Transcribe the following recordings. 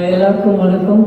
எல்லாருக்கும் வணக்கம்.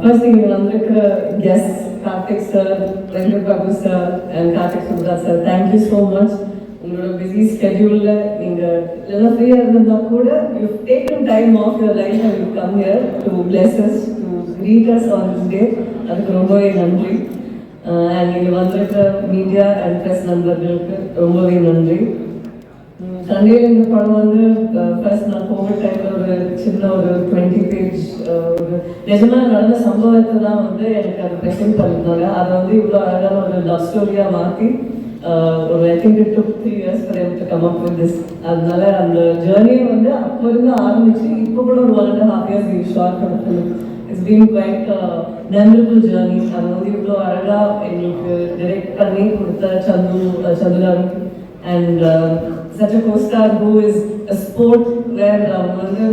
ஃபர்ஸ்ட் இங்கே வந்திருக்கிற guest Karthik sir Venkat Babu sir and Karthik Subra sir thank you so much உங்களோட பிஸி ஸ்கெடியூலில் நீங்கள் எல்லாம் ஃப்ரீயாக இருந்தால் கூட you taken time of your life and you come here to blesses to read us on this day அதுக்கு ரொம்பவே நன்றி. அண்ட் இங்கே வந்திருக்கிற மீடியா அண்ட் ப்ரெஸ் நண்பர்களுக்கு ரொம்பவே நன்றி. சண்டேல இந்த படம் வந்து சின்ன ஒரு டுவெண்ட்டி பேஜ் ஒரு நடந்த சம்பவத்தை தான் வந்து எனக்கு அதை ப்ரெசென்ட் பண்ணியிருந்தாங்க. அதை வந்து இவ்வளோ அழகான ஒரு லவ் ஸ்டோரியாக மாற்றி ஒரு I think it took three years கிடையாது கம் அப் வித் திஸ் அதனால அந்த ஜேர்னியை வந்து அப்போ இருந்து ஆரம்பிச்சு இப்போ கூட ஒரு one and half years you shot பண்ண it's been quite memorable journey அது வந்து இவ்வளோ அழகாக எங்களுக்கு டிரெக்ட் பண்ணி கொடுத்த Chandu சந்துராரு and such a costar who is a sport where வந்து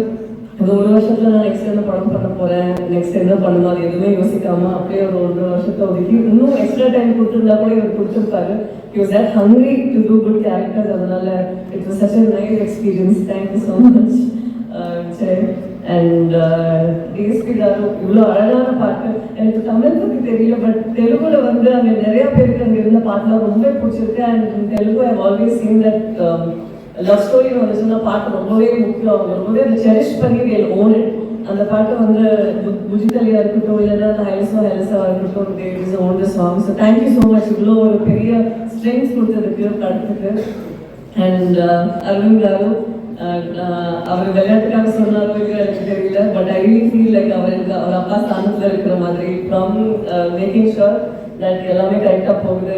இந்த ஒரு வருஷத்துல நான் நெக்ஸ்ட் என்ன படம் பண்ண போறேன் நெக்ஸ்ட் என்ன பண்ணணும் அது எதுவுமே யோசிக்காம அப்படியே ஒரு ஒன்றரை வருஷத்தை ஒதுக்கி இன்னும் எக்ஸ்ட்ரா டைம் கொடுத்துருந்தா கூட இவர் கொடுத்துருப்பாரு. He was hungry to do good character அதனால it was such a nice experience thank you so much சரி அண்ட் டிஎஸ்பி தாரு இவ்வளோ அழகான பாட்டு. எனக்கு தமிழ் பற்றி தெரியல பட் தெலுங்குல வந்து அங்கே நிறைய பேருக்கு அங்கே இருந்த பாட்டுலாம் ரொம்ப பிடிச்சிருக்கு. And Telugu I always seen that love story சொன்னால் பாட்டு ரொம்பவே முக்கியம். அவங்க ரொம்பவே அதை செரிஷ் பண்ணி தேல் ஓன் இட் அந்த பாட்டு வந்து பு- இருக்கட்டும் இல்லைன்னா ஹைலசா ஹைலஸாக இருக்கட்டும் there is one the song so thank you so much இவ்வளோ ஒரு பெரிய ஸ்ட்ரென்த் கொடுத்ததுக்கு படத்துக்கு. அண்ட் அரவிந்த் காரு அவர் விளையாட்டுக்காக சொன்னாரோ எனக்கு தெரியல but I really feel like அவருக்கு அவர் அப்பா ஸ்தானத்தில் இருக்கிற மாதிரி ஃப்ரம் மேக்கிங் ஷோர் தட் எல்லாமே கரெக்டாக போகுது.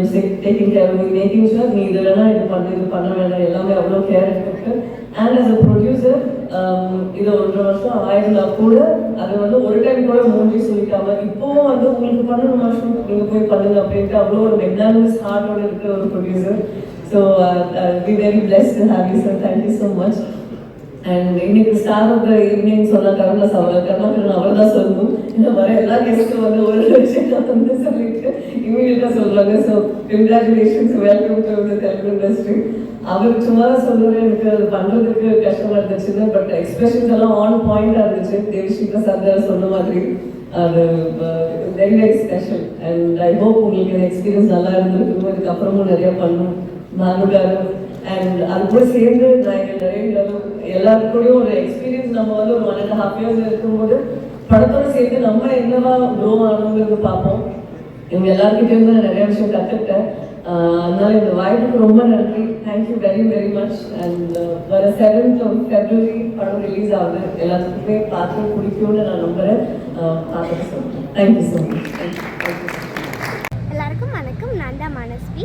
இது டேக்கிங் கேர் மேக்கிங் ஷுர் நீ இது வேணா இது பண்ணு இது பண்ண வேண்டாம் எல்லாமே அவ்வளோ கேர் எடுத்துருக்கு அண்ட் இஸ் அ ப்ரொடியூசர் இது ஒன்றரை வருஷம் ஆயிருந்தா கூட அது வந்து ஒரு டைம் கூட மூஞ்சி சொல்லிக்காம இப்போவும் வந்து உங்களுக்கு பண்ணணும் வருஷம் நீங்கள் போய் பண்ணுங்க அப்படின்ட்டு அவ்வளோ ஒரு மெக்னானிமஸ் ஹார்ட்டோட இருக்கிற ஒரு producer so we very blessed to you sir thank you so much and இன்னைக்கு ஸ்டார் ஆஃப் த ஈவினிங் சொன்ன கருணா அவர் அவர் தான் சொல்லணும். இந்த மாதிரி எல்லா கெஸ்ட்டும் வந்து ஒரு விஷயம் வந்து சொல்லிட்டு இமீடியட்டாக சொல்கிறாங்க so congratulations welcome to the Telugu industry அவர் சும்மா தான் எனக்கு அது பண்ணுறதுக்கு கஷ்டமா இருந்துச்சுன்னு பட் எக்ஸ்பிரஷன்ஸ் எல்லாம் ஆன் பாயிண்டாக இருந்துச்சு. தேவிஸ்ரீ பிரசாத் சொன்ன மாதிரி. அது very very special and I hope உங்களுக்கு எக்ஸ்பீரியன்ஸ் நல்லா இருந்திருக்கும். இதுக்கப்புறமும் நிறைய பண்ணும். நானும் அண்ட் அது கூட சேர்ந்து நான் நிறைய எல்லாருக்கூடயும் ஒரு எக்ஸ்பீரியன்ஸ் நம்ம வந்து ஒரு ஒன் ஹாப்பியாக இருக்கும்போது படத்தோட சேர்த்து நம்ம என்னவா க்ரோ ஆகணுங்கிறது பார்ப்போம். இவங்க எல்லாருக்கிட்டே இருந்து நான் நிறைய விஷயம் கற்றுக்கிட்டேன் அதனால இந்த வாய்ப்புக்கு ரொம்ப நன்றி. Thank you very very much and வர செவன்த் ஆஃப் ஃபெப்ரவரி படம் ரிலீஸ் ஆகுது. எல்லாத்துக்குமே பார்த்து பிடிக்கும்னு நான் நம்புகிறேன் பார்த்துட்டு சொல்கிறேன் தேங்க்யூ ஸோ மச் எல்லாருக்கும் வணக்கம். நான் தான் மனஸ்வி.